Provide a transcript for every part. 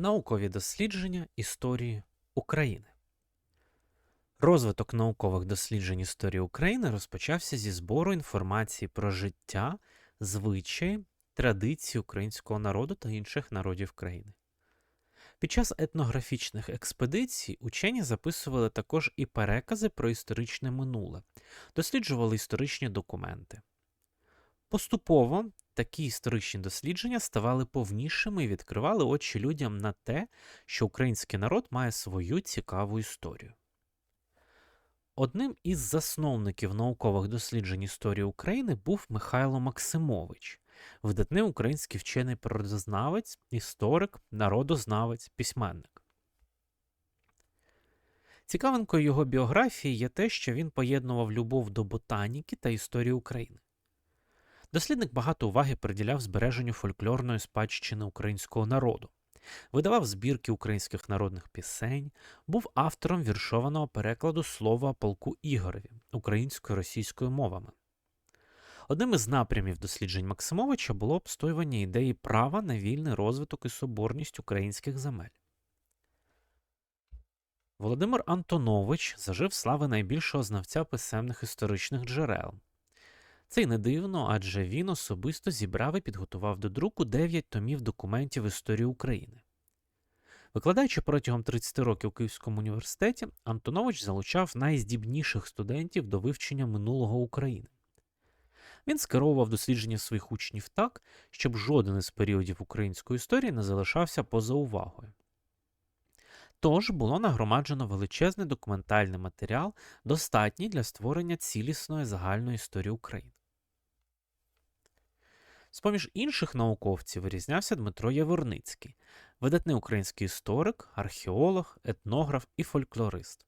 Наукові дослідження історії України. Розвиток наукових досліджень історії України розпочався зі збору інформації про життя, звичаї, традиції українського народу та інших народів країни. Під час етнографічних експедицій учені записували також і перекази про історичне минуле, досліджували історичні документи. Поступово такі історичні дослідження ставали повнішими і відкривали очі людям на те, що український народ має свою цікаву історію. Одним із засновників наукових досліджень історії України був Михайло Максимович, видатний український вчений природознавець, історик, народознавець, письменник. Цікавинкою його біографії є те, що він поєднував любов до ботаніки та історії України. Дослідник багато уваги приділяв збереженню фольклорної спадщини українського народу, видавав збірки українських народних пісень, був автором віршованого перекладу слова полку Ігореві українською російською мовами. Одним із напрямів досліджень Максимовича було обстоювання ідеї права на вільний розвиток і соборність українських земель. Володимир Антонович зажив слави найбільшого знавця писемних історичних джерел. Це й не дивно, адже він особисто зібрав і підготував до друку 9 томів документів історії України. Викладаючи протягом 30 років у Київському університеті, Антонович залучав найздібніших студентів до вивчення минулого України. Він скеровував дослідження своїх учнів так, щоб жоден із періодів української історії не залишався поза увагою. Тож було нагромаджено величезний документальний матеріал, достатній для створення цілісної загальної історії України. З поміж інших науковців вирізнявся Дмитро Яворницький, видатний український історик, археолог, етнограф і фольклорист.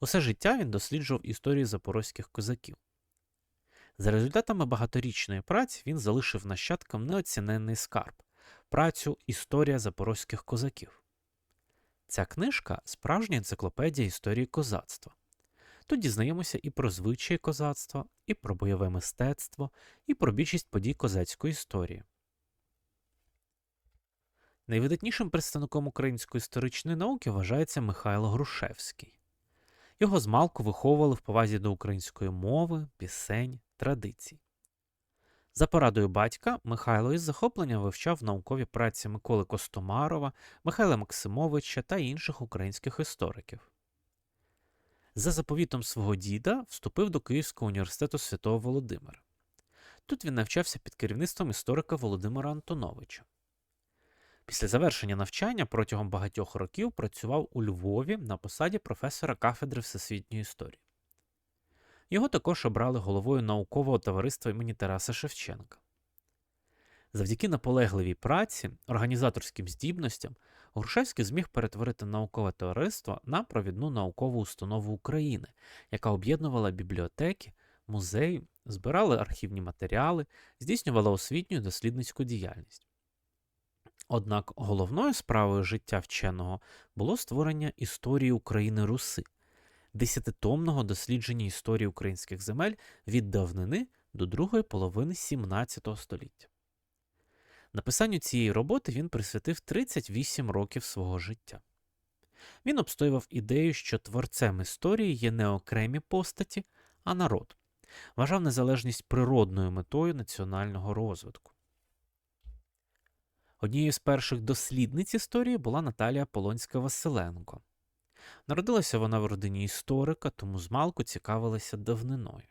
Усе життя він досліджував історію запорозьких козаків. За результатами багаторічної праці він залишив нащадкам неоціненний скарб працю Історія запорозьких козаків. Ця книжка справжня енциклопедія історії козацтва. Тут дізнаємося і про звичаї козацтва, і про бойове мистецтво, і про більшість подій козацької історії. Найвидатнішим представником української історичної науки вважається Михайло Грушевський. Його змалку виховували в повазі до української мови, пісень, традицій. За порадою батька Михайло із захопленням вивчав наукові праці Миколи Костомарова, Михайла Максимовича та інших українських істориків. За заповітом свого діда вступив до Київського університету Святого Володимира. Тут він навчався під керівництвом історика Володимира Антоновича. Після завершення навчання протягом багатьох років працював у Львові на посаді професора кафедри всесвітньої історії. Його також обрали головою наукового товариства імені Тараса Шевченка. Завдяки наполегливій праці, організаторським здібностям, Грушевський зміг перетворити наукове товариство на провідну наукову установу України, яка об'єднувала бібліотеки, музеї, збирала архівні матеріали, здійснювала освітню і дослідницьку діяльність. Однак головною справою життя вченого було створення історії України Руси, десятитомного дослідження історії українських земель від давнини до другої половини XVII століття. Написанню цієї роботи він присвятив 38 років свого життя. Він обстоював ідею, що творцем історії є не окремі постаті, а народ, вважав незалежність природною метою національного розвитку. Однією з перших дослідниць історії була Наталія Полонська Василенко. Народилася вона в родині історика, тому змалку цікавилася давниною.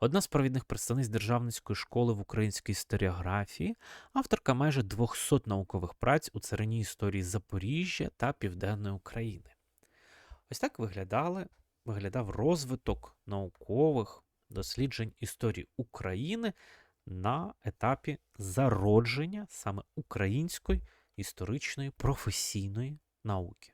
Одна з провідних представниць Державницької школи в українській історіографії, авторка майже 200 наукових праць у царині історії Запоріжжя та Південної України. Ось так виглядали, виглядав розвиток наукових досліджень історії України на етапі зародження саме української історичної професійної науки.